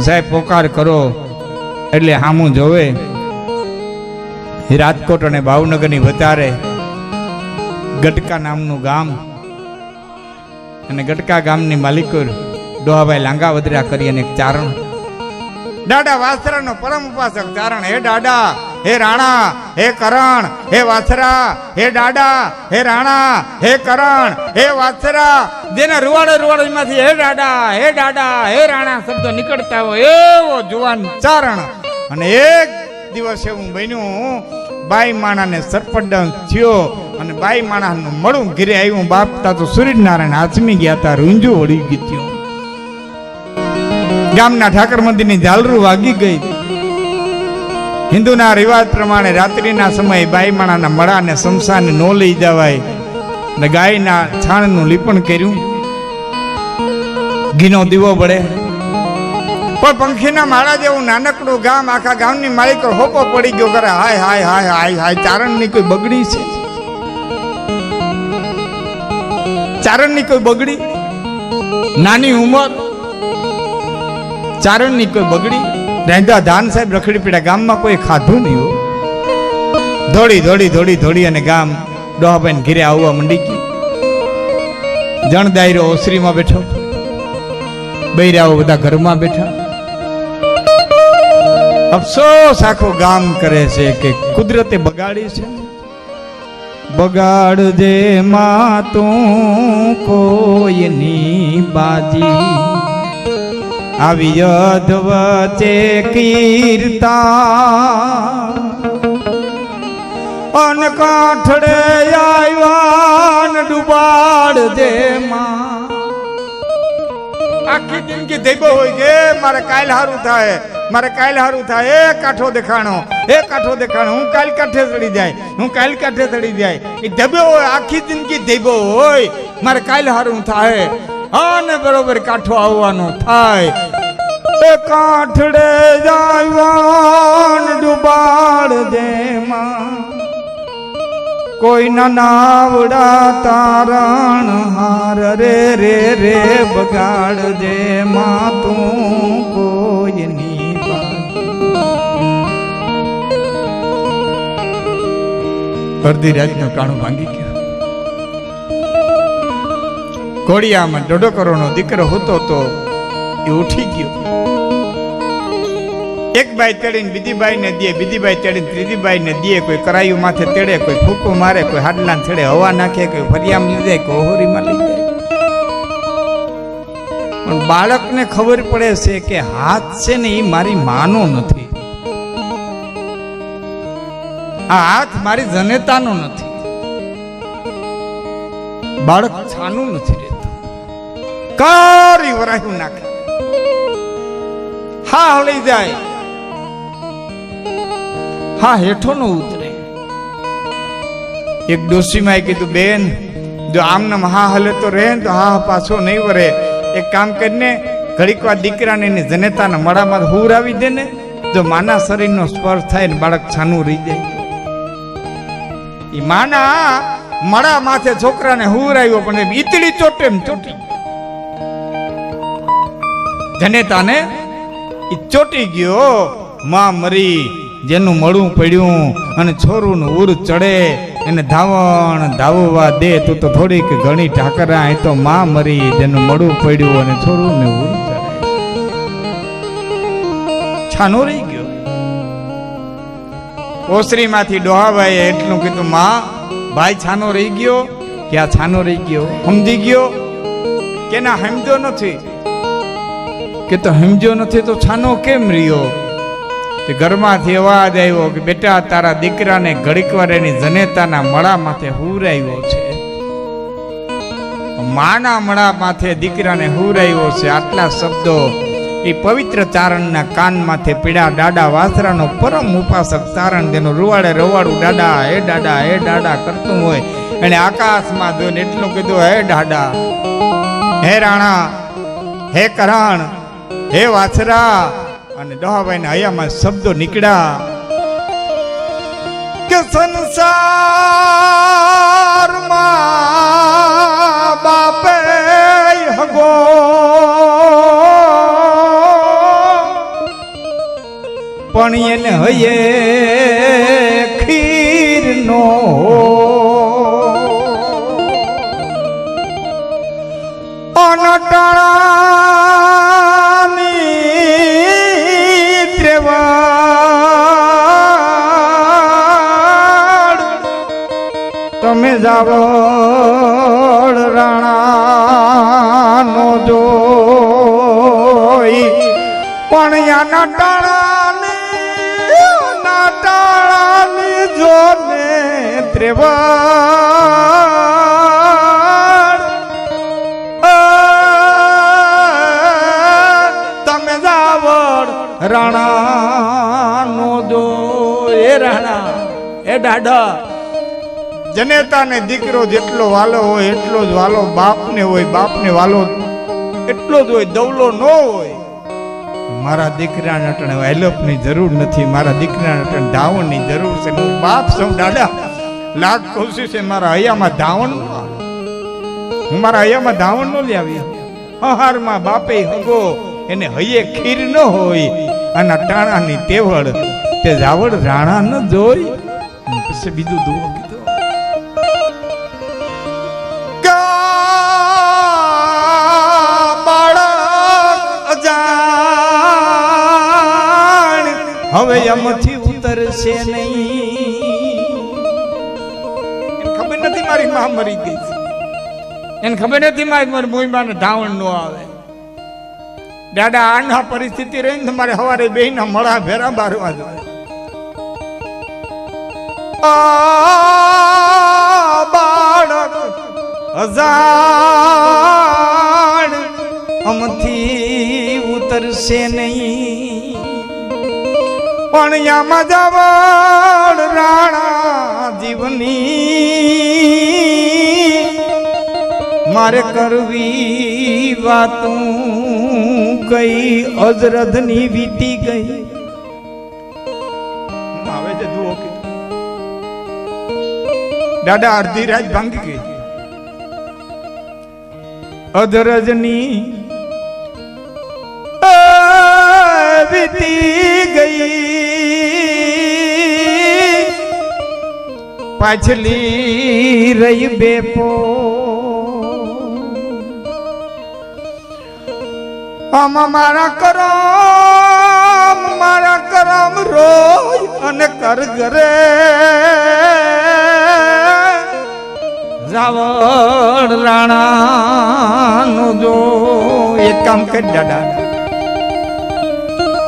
સાહેબ, પોકાર કરો. એટલે હામું જોવે. રાજકોટ અને ભાવનગરની વધારે ગટકા નામનું ગામ અને ગટકા ગામની માલિકો ડોહાભાઈ લાંગા વધરા કરી અને ચારણ. દાડા વાસરાનો પરમ ઉપાસક ચારણ. હે દાડા હે રાણા હે કરણ હે વાસરા હે દાડા હે રાણા હે કરણ હે વાસરા જેના રૂવાડે રૂવાડેમાંથી હે દાડા હે દાડા હે રાણા શબ્દો નીકળતા હોય એવો જુવાન ચારણ. અને એક દિવસ એવું બન્યું બાઈ માણાને સરપંચ થયો અને બાઈ માણાનું મળું ઘરે આવ્યું. બાપ તા તો સૂર્યનારાયણ આચમી ગયા હતા રૂંજુ વળી ગયું. ગામના ઠાકર મંદિરની ઝાલરું વાગી ગઈ. હિન્દુના રિવાજ પ્રમાણે રાત્રિના સમયે બાઈ માણાના મળાને શમશાને નો લઈ જવાય ને ગાયના છાણનું લીપણ કર્યું. ઘીનો દીવો બળે. પણ પંખીના માળા જેવું નાનકડું ગામ આખા ગામની માલિકો હોપો પડી ગયો કરે, હાય હાય હાય હાય હાય, ચારણની કોઈ બગડી છે? ચારણની કોઈ બગડી? નાની ઉંમર? ચારણની કોઈ બગડી? રહેતા ધાન સાહેબ રખડી પીડા ગામમાં કોઈ ખાધું નહીં દોડી દોડી દોડી દોડી અને ગામ ડોહાબેન ઘીરે આવવા મંડી ગઈ જણ દાયરો ઓસરીમાં બેઠો. બૈરાઓ બધા ઘરમાં બેઠા. અફસોસ આખો ગામ કરે છે કે કુદરતે બગાડી છે. બગાડ દે માં તું કોઈની બાજી. આવી યદ વચ્ચે કીર્તા અન કાઠડે આવ્યાન ડુબાડ દે માં આખી જિંદગી દેબો હોય કે મારે કાલ હારું થાય. મારે કાલ હારું થાય. એ કાઠો દેખાણો. એ કાઠો દેખાણો. હું કાલ કાઠે ચડી જાય. હું કાલ કાઠે ચડી જાય. એ ધબ્યો હોય. આખી જિંદગી દેબો હોય. મારે કાલ હારું થાય. અને બરોબર કાઠો આવવાનો થાય. એ કાઠડે જાયવાન ડુબાડ દે માં કોઈ નાવડા તારણ હાર રે રે રે, બગાડ દે માં તું કોઈની અડધી રાતનું કાણું ભાંગી ગયું. કોડિયામાં દોઢો કરોડનો દીકરો હતો તો એ ઉઠી ગયો. એક બાઈ તેડીને બીજી ને દે, બીજી તેડીને ત્રીજી ને દે, કોઈ કરાયું માથે તેડે, કોઈ ફૂકો મારે, કોઈ હાડલા છેડે હવા નાખે, કોઈ ફરિયામ લઈ જાય, કોઈ ઓહરીમાં લઈ જાય. પણ બાળકને ખબર પડે છે કે હાથ છે ને એ મારી માનો નથી. આ હાથ મારી જનેતાનો નથી. બાળક છાનું નથી રહેતું. કારી વરાયું નાખે. હા હળી જાય. હા હેઠો નું ઉતરે. એક ડોશીમાં કીધું, બેન, જો આમને હા હલે તો રહે તો હા પાછો નહીં વરે. એક કામ કરીને ઘડીક વાર દીકરાને એની જનેતાના મળામાં હુર આવી દે ને, જો માના શરીરનો સ્પર્શ થાય ને બાળક છાનું રહી જાય. એ માના મળા માથે છોકરાને હુર આવ્યો પણ ઈતળી ચોટે ચોટી જનેતાને ઈ ચોટી ગયો. માં મરી, જેનું મળું પડ્યું અને છોરુનું ઉર ચડે, એને ધાવણ ધાવવા દે. તું તો થોડીક ઘણી ઠાકરા એ તો માં મરી, જેનું મળું પડ્યું અને છોરું ને ઉર ચડે. છાનો રહી ગયો. ઓસરીમાંથી ડોહાભાઈએ એટલું કીધું, માં, ભાઈ છાનો રહી ગયો? કે આ છાનો રહી ગયો. સમજી ગયો? કે ના સમજો નથી. કે તો સમજ્યો નથી તો છાનો કેમ રહ્યો? તે ઘરમાંથી અવાજ આવ્યો કે બેટા, તારા દીકરાને ઘડીકવાર એની જનેતાના મળા માથે હુરાવ્યો છે. માના મળા માથે દીકરાને હુરાવ્યો છે. આટલા શબ્દો એ પવિત્ર ચારણના કાન માથે પીડા દાડા વાસરાનો પરમ ઉપાસક ચારણ તેનું રૂવાડે રવાડું દાડા હે દાડા હે દાડા કરતું હોય. એને આકાશમાં જોઈને એટલું કીધું, હે દાડા હે રાણા, હે કરણ હે વાછરા. અને ડોહાભાઈ હયામાં શબ્દો નીકળ્યા કે સંસારમાં બાપે હગો. પણ એને હયે ખીર નો. અનટણાની જાવળ રાણાનો જોઈ. પણ યા ના નટાળાની જોને તમે જાવળ રાણાનો જો એ રાણા, એ દાડા જનેતાને દીકરો જેટલો વાલો હોય, એટલો જ વાલો બાપને હોય, બાપને વાલો એટલો જ હોય, દવલો ન હોય. મારા દીકરાને અટણે વાયલપની જરૂર નથી, મારા દીકરાને અટણે ધાવણની જરૂર છે. હું બાપ સૌ દાદા. લાખ છે મારા હૈયામાં ધાવણ હું મારા હૈયામાં ધાવણ ન લઈ આવી. હહારમાં બાપે હગો, એને હૈયે ખીર ન હોય. અને ટાણાની તેવડ, તે જાવડ રાણા ન જોઈ. પછી બીજું દુઓ હવે એમથી ઉતરશે નહીં. ખબર નથી મારી માં મરી ગઈ છે. એને ખબર નથી મારી મારી મોઈમાને ધાવણ નો આવે. દાદા આના પરિસ્થિતિ રહીને તમારે સવારે બે ના મળા ભેરા બારવા જોઈએ. બાળક હજાર અમથી ઉતરશે નહીં. પણ યામાં જવળ રાણા જીવની. મારે કરવી વાતું કઈ અજરધની વીતી ગઈ. આવે છે જુઓ કે. દાદા અડધી રાત ભાંગી ગઈ. અધરજની પાછલી રહી બેપો. આમાં મારા કરમ મારા કરમ રોય અને કર ઘરે. રાવણ રાણા નો જો એક કામ કરી દાદા.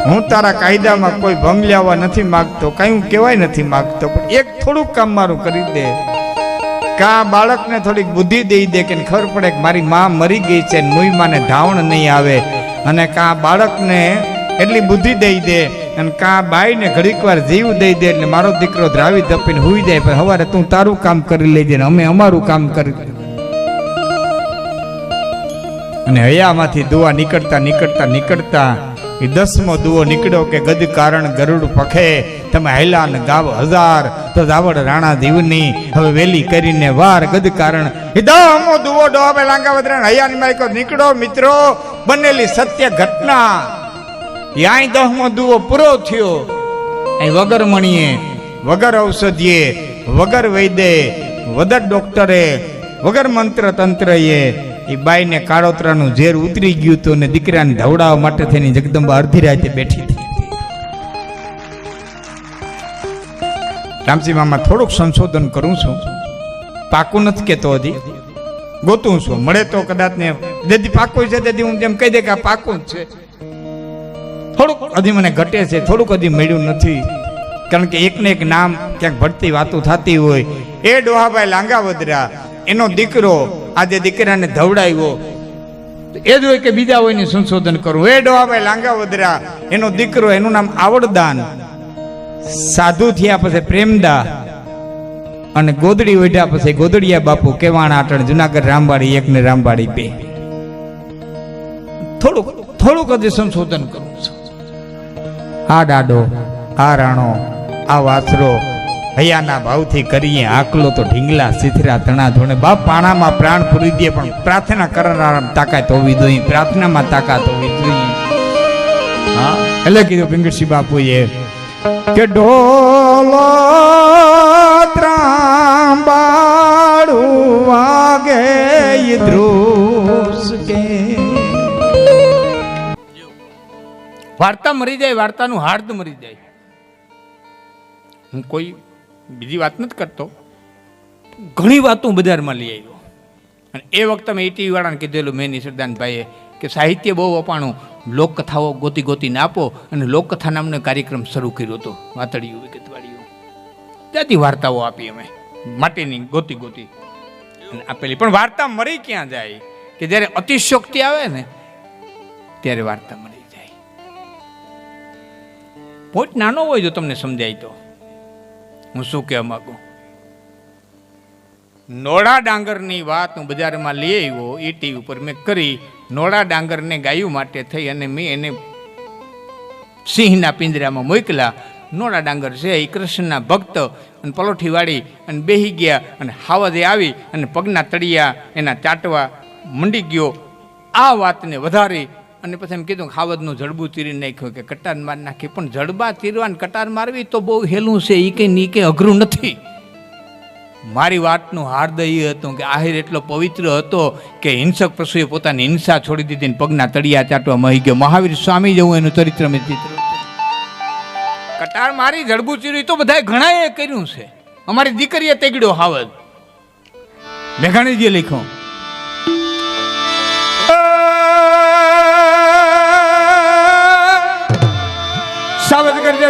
હું તારા કાયદામાં કોઈ ભંગ લેવા નથી માંગતો, કઈ હું કહેવાય નથી માંગતો, પણ એક થોડુંક કામ મારું કરી દે. કા બાળકને થોડીક બુદ્ધિ દઈ દે કે ખબર પડે કે મારી માં મરી ગઈ છે મુઈ માને ધાવણ નહીં આવે. અને કા બાળકને એટલી બુદ્ધિ દઈ દે, અને કા બાઈને ઘડીક વાર જીવ દઈ દે એટલે મારો દીકરો ધ્રાવી ધપીને હુઈ જાય, પણ હવારે તું તારું કામ કરી લેજે ને અમે અમારું કામ કરી અને હયામાંથી દુઆ નીકળતા નીકળતા નીકળતા એ દસમો દુઓ નીકળ્યો કે ગદ કારણ ગરુડ પખે. તમે હૈલા ને ગાવ હજાર. તો જાવડ રાણા દીવની હવે વેલી કરીને વાર ગદ કારણ. એ દુવો દુઓ ડોબે લાંગા વધરા હયાની માઈકો નીકળો મિત્રો. બનેલી સત્ય ઘટના. યાય દહમો દુઓ પૂરો થયો. અહીં વગર મણીએ, વગર ઔષધિએ, વગર વૈદે વગર ડોક્ટરે, વગર મંત્ર તંત્રએ એ બાઈને કાળોતરાનું ઝેર ઉતરી ગયું હતું અને દીકરાને ધવડાવવા માટે થઈને જગદંબા અડધી રાતે બેઠી હતી. રામજી મામા, થોડુંક સંશોધન કરું છું. પાકું નથી કેતો હજી. ગોતું છું. મળે તો કદાચ ને દેદી પાકું છે દેદી હું જેમ કહી દે કે આ પાકું જ છે. થોડુંક હજી મને ઘટે છે. થોડુંક હજી મળ્યું નથી. કારણ કે એકને એક નામ ક્યાંક ભરતી વાતો થતી હોય. એ ડોહાભાઈ લાંગાવદરા એનો દીકરો આજે દીકરાને ધવડાવ્યો. એ જ હોય કે બીજા હોયને સંશોધન કરવું એ ડોહાભાઈ લાંગાવદરા એનો દીકરો, એનું નામ આવડદાન. સાધુ થયા પછી પ્રેમદા. અને ગોદડી ઓઢ્યા પછી ગોદડિયા બાપુ, કેવાણા આટણ, જુનાગઢ, રામવાડી, એક ને રામવાડી બે. થોડુંક થોડુંક હજી સંશોધન કરું છું. આ દાડો આ રાણો, આ વાસરો હૈયાના ભાવથી કરીએ આકલો તો ઢીંગલા, સિથરા તણા ધોણે. બાપ પાણામાં પ્રાણ પૂરી દે, પણ પ્રાર્થના કરનાર તાકાત હોવી જોઈએ. પ્રાર્થનામાં તાકાત હોવી જોઈએ. હા, એટલે કીધું પિંગળસિંહ બાપુએ કે ઢોલો ત્રાંબાડું વાગે ધ્રુસ કે વાર્તા મરી જાય, વાર્તાનું હાર્દ મરી જાય. હું કોઈ બીજી વાત નથી કરતો. ઘણી વાતો હું બજારમાં લઈ આવ્યો. અને એ વખતે મેં ઈટીવીવાળાને કીધેલું મેં નિસરદાનભાઈએ કે સાહિત્ય બહુ અપાણું લોકકથાઓ ગોતી ગોતીને આપો અને લોકકથા નામનો કાર્યક્રમ શરૂ કર્યો હતો વાતળીયું વિગતવાળીયું. ત્યાંથી વાર્તાઓ આપી અમે માટેની ગોતી ગોતી. અને આપેલી પણ વાર્તા મરી ક્યાં જાય? કે જ્યારે અતિશયોક્તિ આવે ને ત્યારે વાર્તા મરી જાય. પોઈન્ટ નાનો હોય જો તમને સમજાય તો. હું શું કહેવા માંગુ? નોળા ડાંગરની વાત હું બજારમાં લઈ આવ્યો એ ટીવી ઉપર મેં કરી, નોળા ડાંગરને ગાયું માટે થઈ અને મેં એને સિંહના પિંજરામાં મોકલા. નોળા ડાંગર છે એ કૃષ્ણના ભક્ત અને પલોઠી વાળી અને બેહી ગયા અને હાવદે આવી અને પગના તળિયા એના ચાટવા મંડી ગયો. આ વાતને વધારી અને પછી એમ કીધું કે હાવદનું જડબું ચીરી નાખ્યું કે કટાર માર નાખી. પણ જડબા ચીરવા ને કટાર મારવી તો બહુ હેલું છે એ કંઈ ની અઘરું નથી. મારી વાતનું હાર્દય હતું કે આહિર એટલો પવિત્ર હતો કે હિંસક પશુએ પોતાની હિંસા છોડી દીધી ને પગના તળિયા ચાટવા મહી ગયો. મહાવીર સ્વામી જેવું એનું ચરિત્ર મેં ચિત્ર કટાર મારી, જડબું ચીરી તો બધાએ ઘણાએ કર્યું છે. અમારી દીકરીએ તેગડ્યો હાવદ મેઘાણીજીએ લખ્યું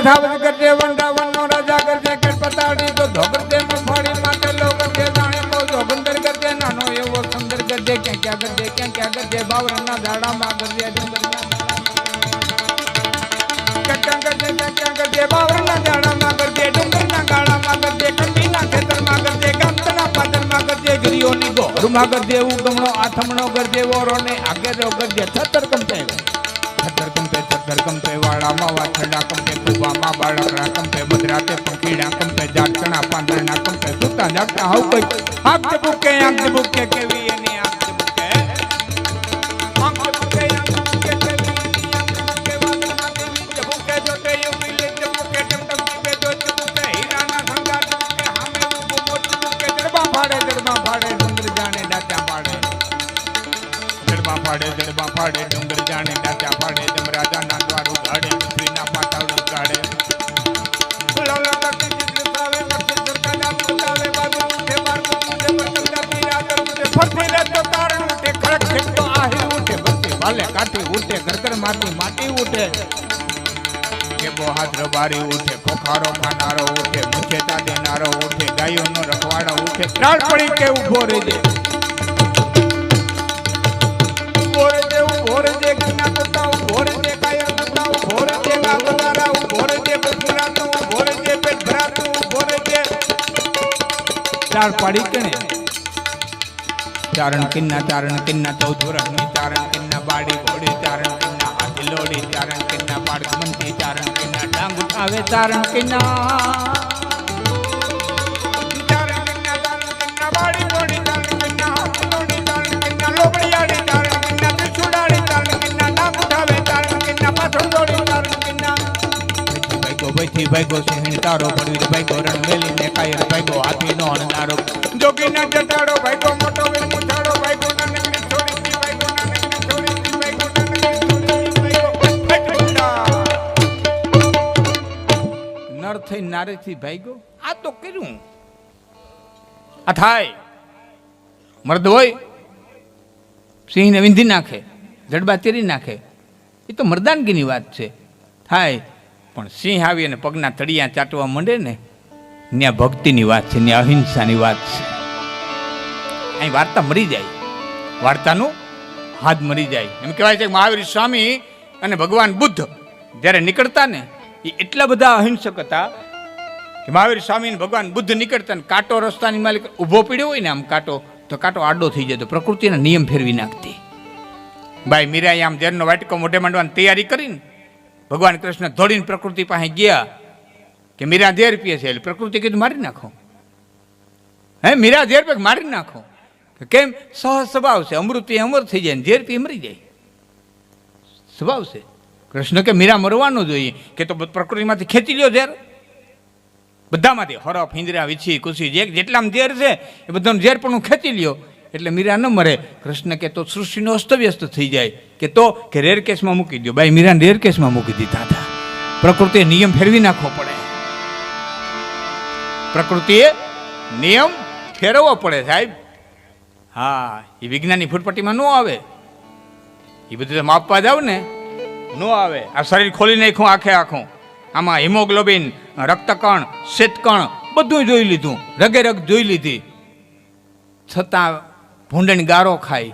કરજે કરજે વંડાવનનો રાજા કરજે કે તો ધોકર દે મફાડી માટે લો કરજે જાણે કો જોગંદર કરજે, નાનો એવો સુંદર કરજે ક્યાં ક્યાં કરજે ક્યાં ક્યાં કરજે, બાવરના દાડામાં કરજે, ડુંગરના કરજે ક્યાં ક્યાં કરજે, બાવરના દાડામાં કરજે, ડુંગરના ગાળામાં કરજે કંડીના ખેતરમાં કરજે, ગામતના પાદરમાં કરજે ગિરિયોની ગોરમાં કરજે, ઉગમણો, આથમણો કરજે, વોરોને આગેરો કરજે છતર કંપે છતર કંપે છતર કંપે વાળામાં વાછડા કંપે કુવામાં બાળકડા કંપે, મધરાતે પંખીડા કંપે જાટકણા પાંદરણા કંપે, સુતા જાગતા હાવ કઈ. આંખ બુકે આંખ બુકે કેવી એની આંખ બુકે આંખ બુકે આંખ બુકે કેવી બુકે જોતે યુવી લે ચબુકે ટમટમ ચીપે જો ચબુકે હીરાના શણગાર ચબુકે હામે ઊભો મોત ચબુકે જડબા ફાડે જડબા ફાડે સુંદર જાણે ડાચા ફાડે જડબા ફાડે જડબા ફાડે ઉઠે ઘરઘર માટી ઉઠે. કે હાથ રબારી ઉઠે ખોખારો ખાનારો ઉઠે મુછેતા દેનારો ઉઠે, ગાયોનો રખવાડો ઉઠે. ત્રાળ પડી કે ઊભો રહેજે. ઊભો રહેજે ઊભો રહેજે ગંગા કરતા ઊભો રહેજે કાયર કરતા ઊભો રહેજે ગાગદારા ઊભો રહેજે બસરાતું ઊભો રહેજે પેટ ભરાતું ઊભો રહેજે. ત્રાળ પડી કે ને ચારણ કિન્ના ચારણ કિન્ના ચૌદ ચારણ કિન્ના બાડી ઘોડી ચારણ ચારણ તારણ કિના. ભાઈથી ભાઈગો સિંહ તારો પડવીર ભાઈગો રણ મેલીને કાયર ભાઈગો હાથી નો અણનારો જોગીના જટાડો ભાઈગો મોટો નર થઈ નારેથી ભાગ્યો? આ તો કર્યું. આ થાય. મર્દ હોય, સિંહને વિંધી નાખે, જડબા તેરી નાખે. એ તો મર્દાનગીની વાત છે. થાય. પણ સિંહ આવી અને પગના તળિયા ચાટવા માંડે ને ત્યાં ભક્તિની વાત છે ત્યાં અહિંસાની વાત છે. અહીં વાર્તા મરી જાય. વાર્તાનું હાથ મરી જાય. એમ કહેવાય છે મહાવીર સ્વામી અને ભગવાન બુદ્ધ જ્યારે નીકળતા ને એ એટલા બધા અહિંસક હતા કે મહાવીર સ્વામી ભગવાન બુદ્ધ નીકળતા ને કાંટો રસ્તાની માલિક ઊભો પીડ્યો હોય ને આમ કાંટો, તો કાંટો આડો થઈ જતો પ્રકૃતિના નિયમ ફેરવી નાખતી. ભાઈ મીરાએ આમ ઝેરનો વાટકો મોઢે માંડવાની તૈયારી કરીને ભગવાન કૃષ્ણ દોડીને પ્રકૃતિ પાસે ગયા કે મીરા ઝેર પીએ છે, એટલે પ્રકૃતિ કીધું મારી નાખો. હે, મીરા ઝેર પે મારી નાખો? કેમ? સહજ સ્વભાવ છે, અમૃત અમર થઈ જાય ઝેર પી મરી જાય. સ્વભાવ છે. કૃષ્ણ કે મીરા મરવાનું જોઈએ. કે તો પ્રકૃતિમાંથી ખેંચી લ્યો ઝેર. બધામાંથી હરફ, હિંદરા, વિછી કુસી જે જેટલામાં ઝેર છે, એ બધાનું ઝેર પણ હું ખેંચી લ્યો. એટલે મીરા ન મરે. કૃષ્ણ કે તો સૃષ્ટિનો અસ્તવ્યસ્ત થઈ જાય. કે તો કે રેર કેસમાં મૂકી દો ભાઈ, મીરાને રેર કેસમાં મૂકી દીધા હતા. પ્રકૃતિએ નિયમ ફેરવી નાખવો પડે. પ્રકૃતિએ નિયમ ફેરવવો પડે, સાહેબ. હા, એ વિજ્ઞાનની ફૂટપટ્ટીમાં ન આવે. એ બધું તો માપવા જાવ ને. ન આવે. આ શરીર ખોલી નાખ્યું, આખે આખું. આમાં હિમોગ્લોબિન, રક્તકણ, શેતકણ બધું જોઈ લીધું. રગે રગ જોઈ લીધી. છતાં ભૂંડણ ગારો ખાય.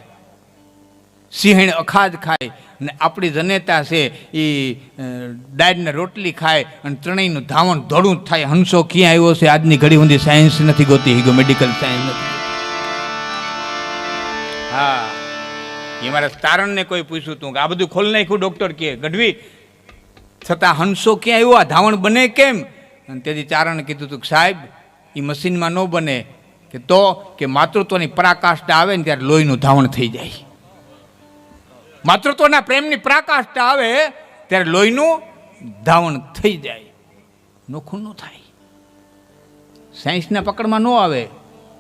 સિંહણ અખાજ ખાય. ને આપણી જનેતા છે એ ડાયરને રોટલી ખાય અને ત્રણેયનું ધાવણ ધોળું જ થાય. હંસો ક્યાં આવ્યો છે? આજની ઘડી સુધી સાયન્સ નથી ગોતી. હિગો મેડિકલ સાયન્સ નથી. હા. એ મારા તારણને કોઈ પૂછ્યું તું કે આ બધું ખોલ નાખ્યું ડૉક્ટર કે. ગઢવી, છતાં હંસો ક્યાં આવ્યો? આ ધાવણ બને કેમ? અને તેથી ચારણ કીધું હતું કે સાહેબ એ મશીનમાં ન બને કે તો કે માતૃત્વની પરાકાષ્ઠા આવે ને ત્યારે લોહીનું ધાવણ થઈ જાય. માતૃત્વના પ્રેમની પરાકાષ્ઠા આવે ત્યારે લોહીનું ધાવણ થઈ જાય. નોખું ન થાય. સાયન્સના પકડમાં ન આવે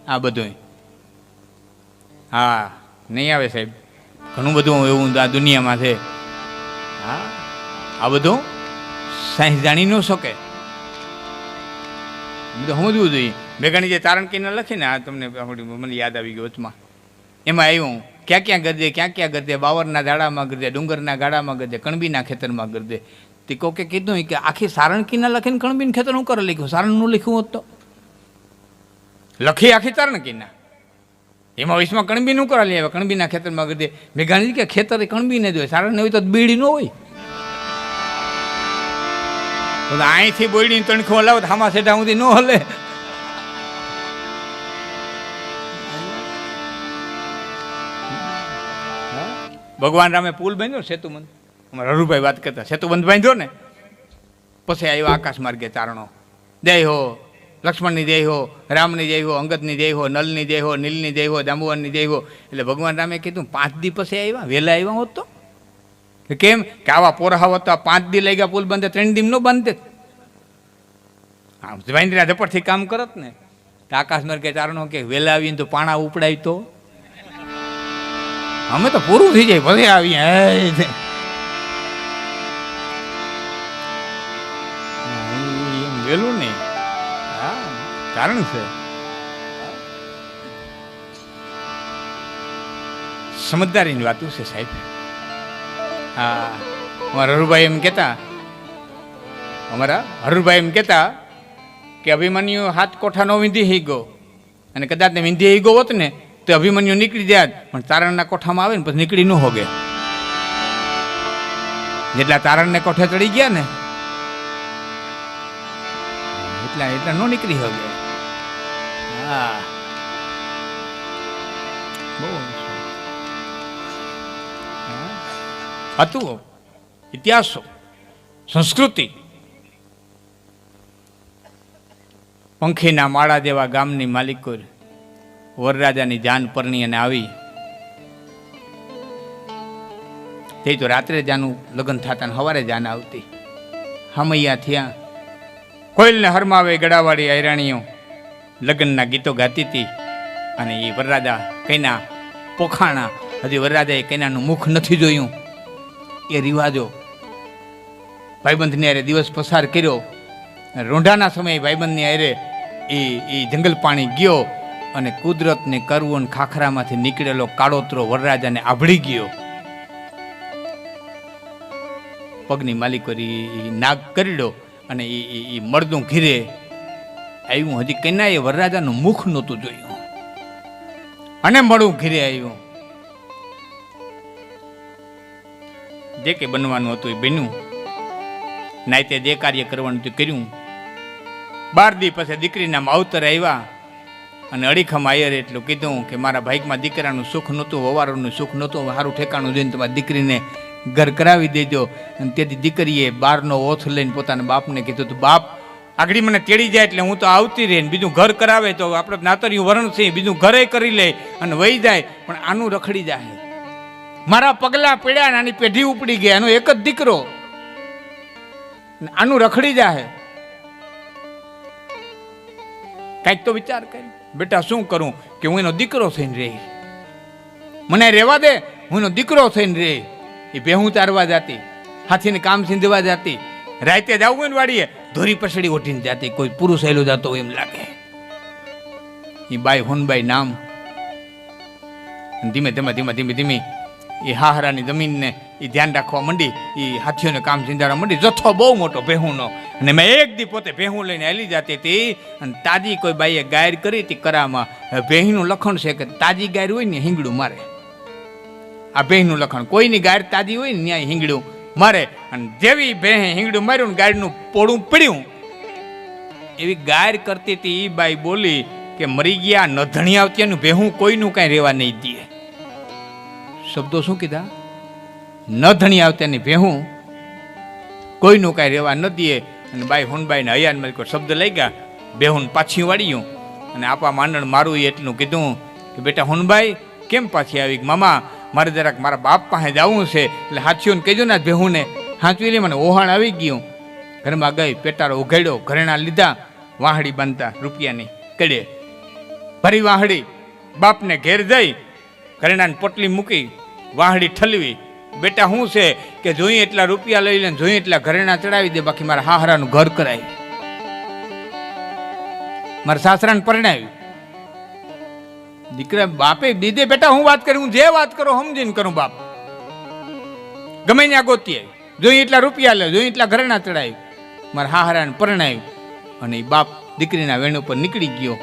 આ બધું હા, નહીં આવે સાહેબ. ઘણું બધું એવું આ દુનિયામાં છે. હા? આ બધું સાયન્સ જાણી ન શકે. બધું સમજવું જોઈએ. મેઘાણી જે તારણકીને લખીને આ તમને મને યાદ આવી ગયું વચમાં. એમાં આવ્યું ક્યાં ક્યાં ગરદે ક્યાં ક્યાં ગરદે બાવરના ઝાડામાં ગરદે ડુંગરના ગાડામાં ગરદે કણબીના ખેતરમાં ગરદે તે કોકે કીધું કે આખી સારણકીના લખીને કણબીન ખેતર હું કરે લખ્યું? સારણનું લખ્યું હોત તો. લખી આખી તારણકીના. એમાં વીસમાં કણબી નું કરા લે કણબીના ખેતરમાં ગરદે મેઘાણી કે ખેતર કણબી ને જ હોય સારણ હોય તો બીડી ન હોય. અહીંથી બોયડીને તણખો હલાવો હામા સેઠા સુધી ન હલે. ભગવાન રામે પુલ બાંધ્યો સેતુબંધ. અમારા હરુભાઈ વાત કરતા, સેતુબંધ બાંધ્યો ને? પછી આવ્યો આકાશ માર્ગે ચારણો. જય હો. લક્ષ્મણની જય હો, રામની જય હો અંગતની જય હો, નલની જય હો, નીલની જય હો જાંબુવાનની જય હો. એટલે ભગવાન રામે કીધું, પાંચ દી પછી આવ્યા? વહેલા આવ્યા હોત તો? કેમ? કે આવા પોરહાવ તો આ પાંચ દી લઈ ગયા પુલ બંધે, ત્રણ દી ન બાંધે. આમ વાંદરા ઝપટથી કામ કરત ને. આકાશ કે ચારણો કે વહેલા આવીને તો પાણા ઉપડાય તો? અમે તો પૂરું થઈ જાય, ભલે આવીએ. વેલું નહીં કારણ છે? સમજદારીની વાતું છે સાહેબ? હા, અમારા હરુભાઈ એમ કહેતા, અમારા હરુભાઈ એમ કહેતા કે અભિમન્યુ હાથ કોઠા નો વિંધી હઈ ગયો. અને કદાચ ને વિંધી હઈ ગયો હોત ને, તો અભિમન્યુ નીકળી જાય પણ તારણના કોઠામાં આવે ને, પછી નીકળી ન હોગે. જેટલા તારણને કોઠે ચડી ગયા ને, એટલા એટલા ન નીકળી હોગે. હતું ઇતિહાસો, સંસ્કૃતિ. પંખીના માળા જેવા ગામની માલિકો વરરાજાની જાન પરણી અને આવી. તે તો રાત્રે જાનું લગ્ન થતા ને સવારે જાન આવતી. હમૈયા થયા. કોઈલને હરમાવે ગળાવાળી આયરાણીઓ. લગ્નના ગીતો ગાતી હતી અને એ વરરાજા કૈના પોખાણા, હજી વરરાજાએ કૈનાનું મુખ નથી જોયું. એ રિવાજો ભાઈબંધની અરે દિવસ પસાર કર્યો. રોંઢાના સમયે ભાઈબંધની અરે એ એ જંગલ પાણી ગયો અને કુદરતને કરવું અને ખાખરામાંથી નીકળેલો કાળોતરો વરરાજાને આભળી ગયો. પગની માલિકો કરી નાગ કરડ્યો અને એ એ મળદું ઘીરે આવ્યું હજી કન્યાએ વરરાજાનું મુખ નહોતું જોયું. અને મળું ઘીરે આવ્યું. જે કે બનવાનું હતું એ બન્યું. નાયતે જે કાર્ય કરવાનું હતું કર્યું. બાર દી પછી દીકરીના માવતર આવ્યા અને અડીખમ આયર એટલું કીધું કે મારા ભાઈકમાં દીકરાનું સુખ નહોતું, વવારોનું સુખ નહોતું સારું ઠેકાણું જોઈને તમારી દીકરીને ઘર કરાવી દેજો. અને તેથી દીકરીએ બારનો ઓથ લઈને પોતાના બાપને કીધું, તો બાપ આગળ મને તેડી જાય એટલે હું તો આવતી રહે બીજું ઘર કરાવે તો આપણે નાતરિયું વરણ બીજું ઘરે કરી લે અને વહી જાય, પણ આનું રખડી જાય. મારા પગલા પડ્યા નાની આની પેઢી ઉપડી ગયા એનો એક જ દીકરો. આનું રખડી જાહે કાંઈક તો વિચાર કરી. બેટા, શું કરું કે હું એનો દીકરો થઈને રહી? મને રહેવા દે, હું એનો દીકરો થઈને રહી. એ ભેહું તારવા જાતી, હાથીને કામ સીંધવા જાતી. રાતે હોય ને વાડીએ ધોરી પછડી ઓઠીને જાતી કોઈ પુરુષ હેલો જતો એમ લાગે. એ બાઈ હોનબાઈ નામ. ધીમે ધીમે ધીમે ધીમે ધીમે એ હાહરાની જમીનને એ ધ્યાન રાખવા માંડી એ હાથીઓને કામ ચીંધાડવા માંડી. જથ્થો બહુ મોટો ભેહુંનો. અને મેં એક દી પોતે ભેહું લઈને હેલી જતી હતી અને તાજી કોઈ બાઈએ ગાયર કરી હતી કરામાં. ભેહીનું લખણ છે કે તાજી ગાયર હોય ને હિંગડું મારે. આ ભેહનું લખણ. કોઈની ગાયર તાજી હોય ને ત્યાં હિંગડું. મારે અને જેવી ભેહે હિંગડું માર્યું ને ગાયરનું પોળું પડ્યું, એવી ગાયર કરતી હતી એ બાઈ બોલી કે મરી ગયા નધણી આવતી એનું ભેહું કોઈનું કાંઈ રહેવા નહીં દે. શબ્દો શું કીધા? ન ધણી આવતાની ભેહું કોઈનું કાંઈ રહેવા ન દે. અને બાઈ હુનબાઈને હયાનમાં કોઈ શબ્દ લઈ ગયા બેહુન પાછી વાળ્યું. અને આપા માંડણ મારું એટલું કીધું કે, બેટા હુનબાઈ કેમ પાછી આવી? મામા મારે જરાક મારા બાપ પાસે જવું છે. એટલે હાથીઓને કહેજો ને ભેહુંને. હાંચવી લે મને, ઓહાણ આવી ગયું. ઘરમાં ગઈ, પેટારો ઉઘાડ્યો, ઘરેણા લીધા, વાહડી બાંધતા રૂપિયાની કડે. ભરી વાહડી, બાપને ઘેર જઈ, ઘરેણાને પોટલી મૂકી, વાહડી ઠલવી. બેટા શું છે કે જોઈએ એટલા રૂપિયા લઈ લે જોઈએ એટલા ઘરેણા ચડાવી દે, બાકી મારા હાહરાનું ઘર કરાય. મારા સાસરાને પરણાવ્યું. દીકરા, બાપે દીધે બેટા, હું વાત કરી, હું જે વાત કરું સમજીને કરું બાપ. ગમે ત્યાં ગોતીએ જોઈ એટલા રૂપિયા લે જોઈએ એટલા ઘરેણા ચડાવી. મારા હાહરાને પરણાવ્યું અને બાપ દીકરીના વેણ ઉપર નીકળી ગયો.